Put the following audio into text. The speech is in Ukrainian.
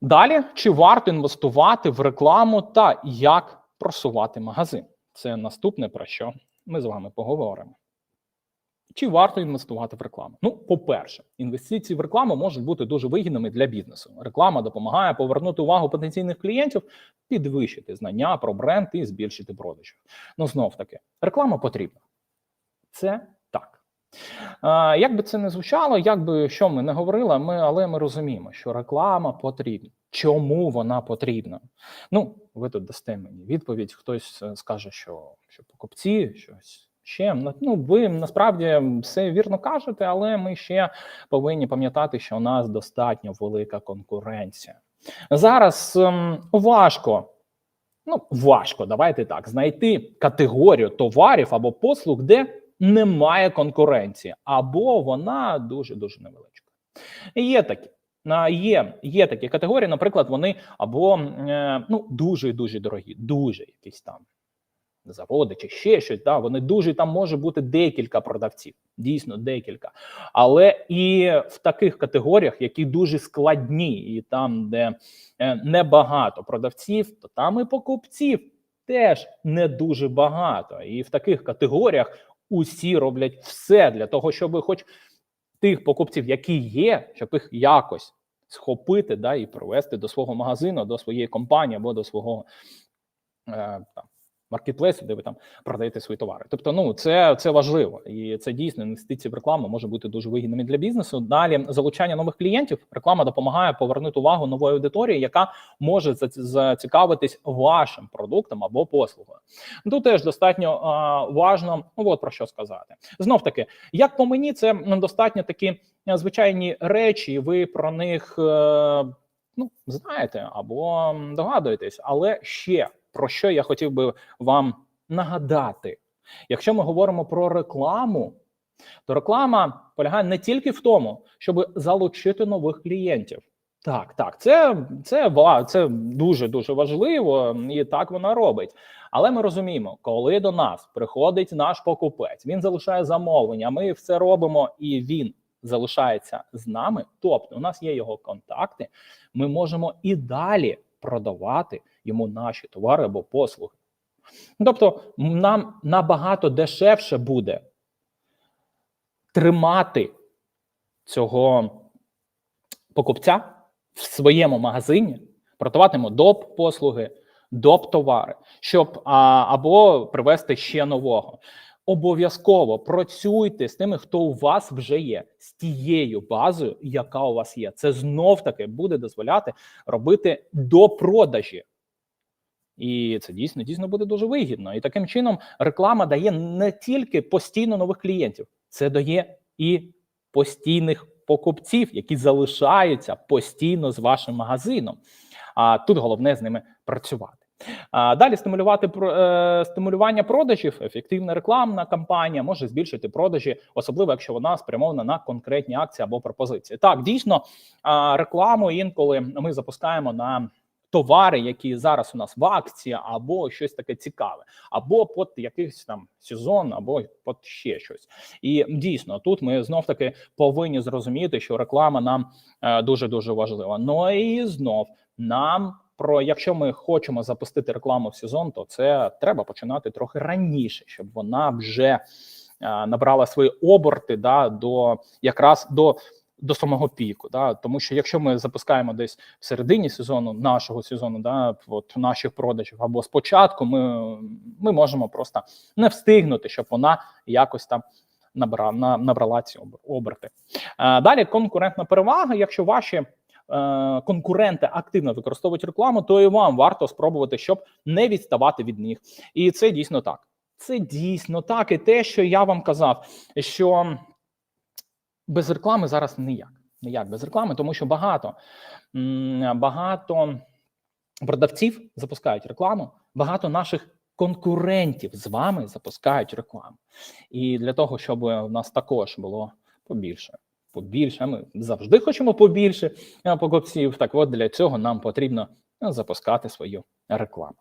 Далі, чи варто інвестувати в рекламу та як просувати магазин? Це наступне про що ми з вами поговоримо. Чи варто інвестувати в рекламу? Ну, по-перше, інвестиції в рекламу можуть бути дуже вигідними для бізнесу. Реклама допомагає повернути увагу потенційних клієнтів, підвищити знання про бренд і збільшити продажі. Ну, знов таки, реклама потрібна. Це як би це не звучало, як би що ми не говорили, ми, але ми розуміємо, що реклама потрібна. Чому вона потрібна? Ну, ви тут дасте мені відповідь. Хтось е, скаже, що, що покупці, щось ще. Ну, ви насправді все вірно кажете, але ми ще повинні пам'ятати, що у нас достатньо велика конкуренція. Зараз ем, важко. Ну, важко, давайте так, знайти категорію товарів або послуг, де немає конкуренції, або вона дуже дуже невеличка. Є такі. Є, є такі категорії, наприклад, вони або е, ну дуже дуже дорогі, дуже якісь там заводи чи ще щось. Да, вони дуже там може бути декілька продавців, дійсно декілька. Але і в таких категоріях, які дуже складні, і там, де е, небагато продавців, то там і покупців теж не дуже багато. І в таких категоріях усі роблять все для того, щоб хоч тих покупців, які є, щоб їх якось схопити да, і привести до свого магазину, до своєї компанії або до свого е, там, маркетплейсу, де ви там продаєте свої товари. Тобто, ну це це важливо, і це дійсно інвестиції в рекламу може бути дуже вигідними для бізнесу. Далі залучання нових клієнтів. Реклама допомагає повернути увагу нової аудиторії, яка може зацікавитись вашим продуктом або послугою. Тут теж достатньо а, важно. Ну от про що сказати. Знов таки, як по мені, це достатньо такі звичайні речі. Ви про них. Е, Ну, знаєте або догадуєтесь, але ще про що я хотів би вам нагадати. Якщо ми говоримо про рекламу, то реклама полягає не тільки в тому, щоб залучити нових клієнтів. Так, так, це це, це дуже дуже важливо, і так вона робить. Але ми розуміємо, коли до нас приходить наш покупець, він залишає замовлення. Ми все робимо, і він залишається з нами. Тобто, у нас є його контакти. Ми можемо і далі продавати йому наші товари або послуги. Тобто, нам набагато дешевше буде тримати цього покупця в своєму магазині, продаватиму доп послуги, доп товари, щоб а, або привести ще нового. Обов'язково працюйте з тими, хто у вас вже є, з тією базою, яка у вас є. Це знов таки буде дозволяти робити до продажі. І це дійсно дійсно буде дуже вигідно. І таким чином реклама дає не тільки постійно нових клієнтів, це дає і постійних покупців, які залишаються постійно з вашим магазином. А тут головне з ними працювати. А далі стимулювати е, стимулювання продажів, ефективна рекламна кампанія може збільшити продажі, особливо якщо вона спрямована на конкретні акції або пропозиції. Так, дійсно, рекламу інколи ми запускаємо на товари, які зараз у нас в акції, або щось таке цікаве, або під якийсь там сезон, або під ще щось. І дійсно тут ми знов таки повинні зрозуміти, що реклама нам дуже дуже важлива. Ну і знов нам. Про якщо ми хочемо запустити рекламу в сезон, то це треба починати трохи раніше, щоб вона вже а, набрала свої оберти да до якраз до до самого піку, да тому що якщо ми запускаємо десь в середині сезону нашого сезону, да от наших продажів або спочатку, ми ми можемо просто не встигнути, щоб вона якось там набрала набрала ці оберти. Далі конкурентна перевага. Якщо ваші е, конкуренти активно використовують рекламу, то і вам варто спробувати, щоб не відставати від них, і це дійсно так. Це дійсно так, і те, що я вам казав, що без реклами зараз ніяк. Ніяк без реклами, тому що багато багато продавців запускають рекламу, багато наших конкурентів з вами запускають рекламу. І для того, щоб у нас також було побільше, побільше, ми завжди хочемо побільше покупців. Так, от для цього нам потрібно запускати свою рекламу.